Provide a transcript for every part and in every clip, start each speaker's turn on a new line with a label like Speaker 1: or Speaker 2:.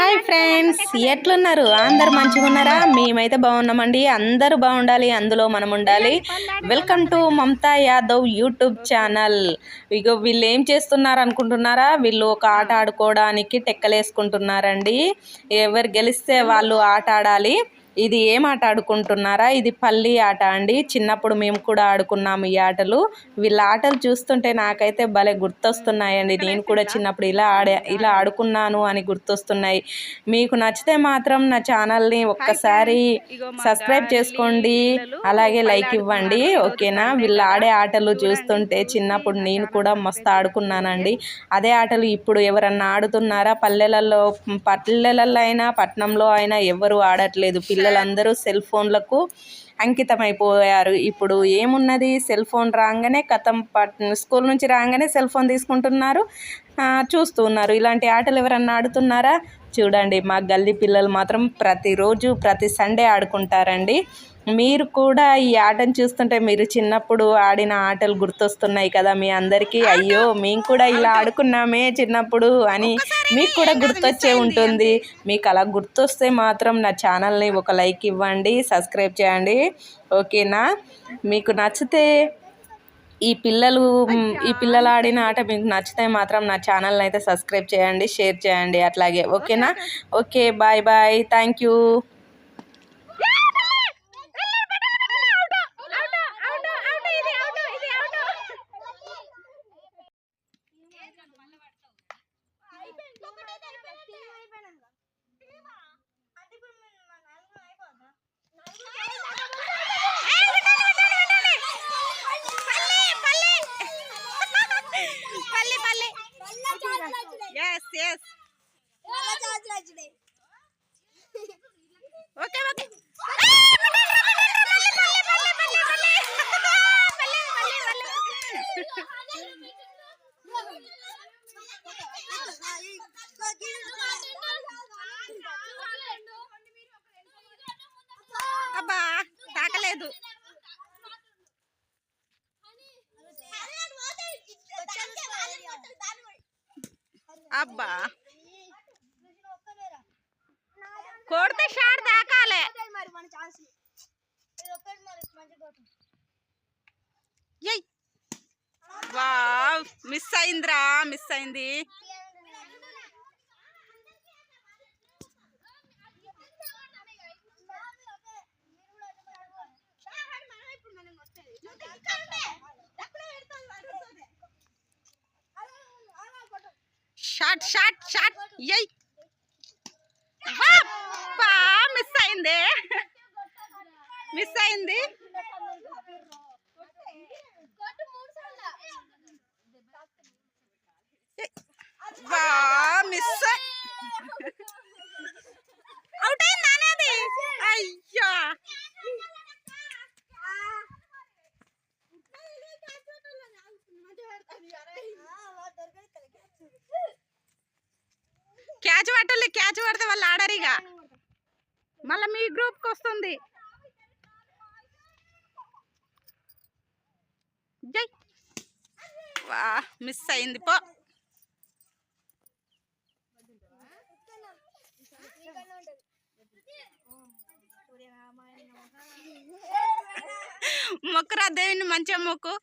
Speaker 1: Hi friends ఎట్లున్నారు? అందరు మంచిగా ఉన్నారా? మేమైతే బాగున్నామండి. అందరూ బాగుండాలి అందులో మనం ఉండాలి. Welcome to Mamata Yadav YouTube channel ఇగో వీళ్ళు ఏం చేస్తున్నారు అనుకుంటున్నారా? వీళ్ళు ఒక ఆట ఆడుకోవడానికి టెక్కలేసుకుంటున్నారండి. ఎవరు గెలిస్తే వాళ్ళు ఆట ఆడాలి. ఇది ఏం ఆట ఆడుకుంటున్నారా? ఇది పల్లి ఆట అండి. చిన్నప్పుడు మేము కూడా ఆడుకున్నాము ఈ ఆటలు. వీళ్ళ ఆటలు చూస్తుంటే నాకైతే భలే గుర్తొస్తున్నాయండి. నేను కూడా చిన్నప్పుడు ఇలా ఆడే ఇలా ఆడుకున్నాను అని గుర్తొస్తున్నాయి. మీకు నచ్చితే మాత్రం నా ఛానల్ని ఒక్కసారి సబ్స్క్రైబ్ చేసుకోండి. అలాగే లైక్ ఇవ్వండి. ఓకేనా? వీళ్ళు ఆడే ఆటలు చూస్తుంటే చిన్నప్పుడు నేను కూడా మస్తు ఆడుకున్నానండి. అదే ఆటలు ఇప్పుడు ఎవరన్నా ఆడుతున్నారా? పల్లెలలో పల్లెలలో అయినా పట్టణంలో అయినా ఎవరు ఆడట్లేదు. పిల్లలందరూ సెల్ ఫోన్లకు అంకితమైపోయారు. ఇప్పుడు ఏమున్నది? సెల్ ఫోన్ రాగానే కథం పట్ స్కూల్ నుంచి రాగానే సెల్ ఫోన్ తీసుకుంటున్నారు. చూస్తూ ఉన్నారు. ఇలాంటి ఆటలు ఎవరన్నా ఆడుతున్నారా? చూడండి మా గల్లీ పిల్లలు మాత్రం ప్రతిరోజు ప్రతి సండే ఆడుకుంటారండి. మీరు కూడా ఈ ఆటను చూస్తుంటే మీరు చిన్నప్పుడు ఆడిన ఆటలు గుర్తొస్తున్నాయి కదా మీ అందరికీ. అయ్యో మేము కూడా ఇలా ఆడుకున్నామే చిన్నప్పుడు అని మీకు కూడా గుర్తొచ్చే ఉంటుంది. మీకు అలా గుర్తొస్తే మాత్రం నా ఛానల్ని ఒక లైక్ ఇవ్వండి సబ్స్క్రైబ్ చేయండి. ఓకేనా? మీకు నచ్చితే ఈ పిల్లలు ఈ పిల్లలు ఆడిన ఆట మీకు నచ్చితే మాత్రం నా ఛానల్ని అయితే సబ్స్క్రైబ్ చేయండి షేర్ చేయండి అట్లాగే. ఓకేనా? Okay bye bye. Thank you.
Speaker 2: Okay okay అబ్బా తాకలేదు అబ్బా కొడితే షాట్ ఎయ్ వావ్! మిస్ అయిందిరా మిస్ అయింది. Shot shot shot! ఎయ్ బా మిస్ అయింది. మిస్ అయింది. బా మిస్ అవుట్ అయింది అనేది? అయ్యా. క్యాచ్ పట్టాలి క్యాచ్ పడితే మళ్ళీ మీ గ్రూప్కి వస్తుంది. జై. వా మిస్ అయింది పో. మొక్కురా దేవిని మంచిగా మొక్కు.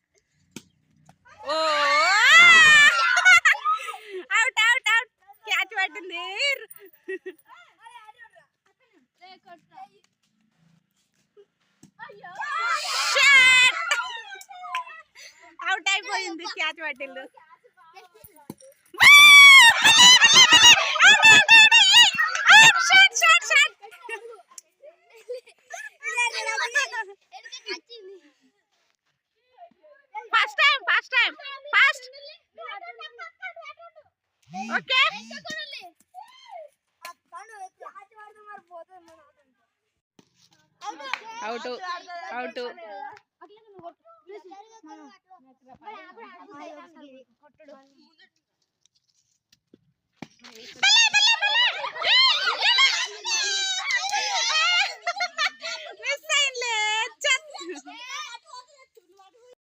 Speaker 2: ఓ అవుట్ అవుట్ అవుట్ క్యాచ్ పట్టింది అయిపోయింది catch పట్టిండు first time first time first okay out out
Speaker 3: આપણે